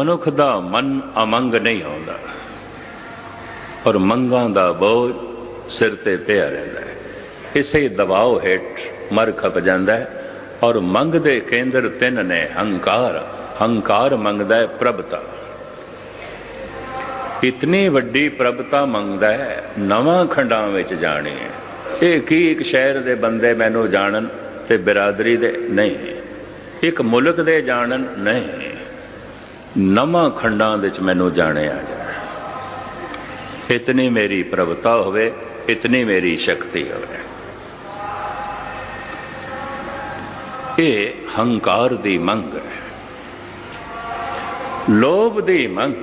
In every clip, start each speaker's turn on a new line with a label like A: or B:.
A: ਮਨੁੱਖ ਦਾ ਮਨ ਅਮੰਗ ਨਹੀਂ ਆਉਂਦਾ। ਔਰ ਮੰਗਾਂ ਦਾ ਬੋਝ ਸਿਰ ਤੇ ਪਿਆ ਰਹਿੰਦਾ ਹੈ। ਇਸੇ ਦਬਾਅ ਹੇਠ ਮਰ ਖਪ ਜਾਂਦਾ ਹੈ। ਔਰ ਮੰਗ ਦੇ ਕੇਂਦਰ ਤਿੰਨ ਨੇ, ਹੰਕਾਰ। ਹੰਕਾਰ ਮੰਗਦਾ ਹੈ ਪ੍ਰਭਤਾ। ਇਤਨੀ ਵੱਡੀ ਪ੍ਰਭਤਾ ਮੰਗਦਾ ਹੈ, ਨਵਾਂ ਖੰਡਾਂ ਵਿੱਚ ਜਾਣੀ ਹੈ। ਇਹ ਕੀ ਇੱਕ ਸ਼ਹਿਰ ਦੇ ਬੰਦੇ ਮੈਨੂੰ ਜਾਣਨ ਤੇ ਬਿਰਾਦਰੀ ਦੇ? ਨਹੀਂ। ਇੱਕ ਮੁਲਕ ਦੇ ਜਾਣਨ? ਨਹੀਂ। ਨਵਾਂ ਖੰਡਾਂ ਵਿੱਚ ਮੈਨੂੰ ਜਾਣਿਆ ਜਾਏ। ਇਤਨੀ ਮੇਰੀ ਪ੍ਰਭਤਾ ਹੋਵੇ, ਇਤਨੀ ਮੇਰੀ ਸ਼ਕਤੀ ਹੋਵੇ। ਇਹ ਹੰਕਾਰ ਦੀ ਮੰਗ ਹੈ। ਲੋਭ ਦੀ ਮੰਗ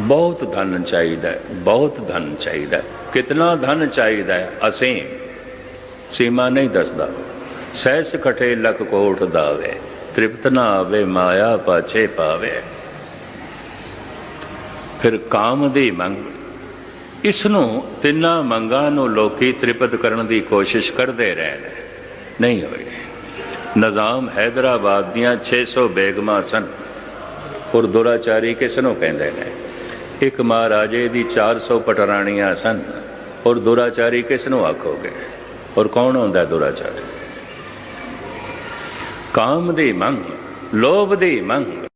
A: ਬਹੁਤ ਧਨ ਚਾਹੀਦਾ ਬਹੁਤ ਧਨ ਚਾਹੀਦਾ ਕਿਤਨਾ ਧਨ ਚਾਹੀਦਾ ਅਸੀਂ ਸੀਮਾ ਨਹੀਂ ਦੱਸਦਾ। ਸਹਿਸ ਕਟੇ ਲਖ ਕੋਟ ਦਾਵੇ। ਤ੍ਰਿਪਤ ਨਾ ਆਵੇ ਮਾਇਆ ਪਾਛੇ ਪਾਵੇ। ਫਿਰ ਕਾਮ ਦੀ ਮੰਗ। ਇਸ ਨੂੰ ਤਿੰਨਾਂ ਮੰਗਾਂ ਨੂੰ ਲੋਕੀ ਤ੍ਰਿਪਤ ਕਰਨ ਦੀ ਕੋਸ਼ਿਸ਼ ਕਰਦੇ ਰਹੇ ਨੇ ਨਹੀਂ ਹੋਈ ਨਿਜ਼ਾਮ ਹੈਦਰਾਬਾਦ ਦੀਆਂ 600 ਬੇਗਮਾਂ ਸਨ। ਔਰ ਦੁਰਾਚਾਰੀ ਕਿਸ ਨੂੰ ਕਹਿੰਦੇ ਨੇ? ਇੱਕ ਮਹਾਰਾਜੇ ਦੀ 400 ਪਟਰਾਣੀਆਂ ਸਨ। ਔਰ ਦੁਰਾਚਾਰੀ ਕਿਸ ਨੂੰ ਆਖੋਗੇ? ਔਰ ਕੌਣ ਹੁੰਦਾ ਦੁਰਾਚਾਰੀ? ਕਾਮ ਦੀ ਮੰਗ ਲੋਭ ਦੀ ਮੰਗ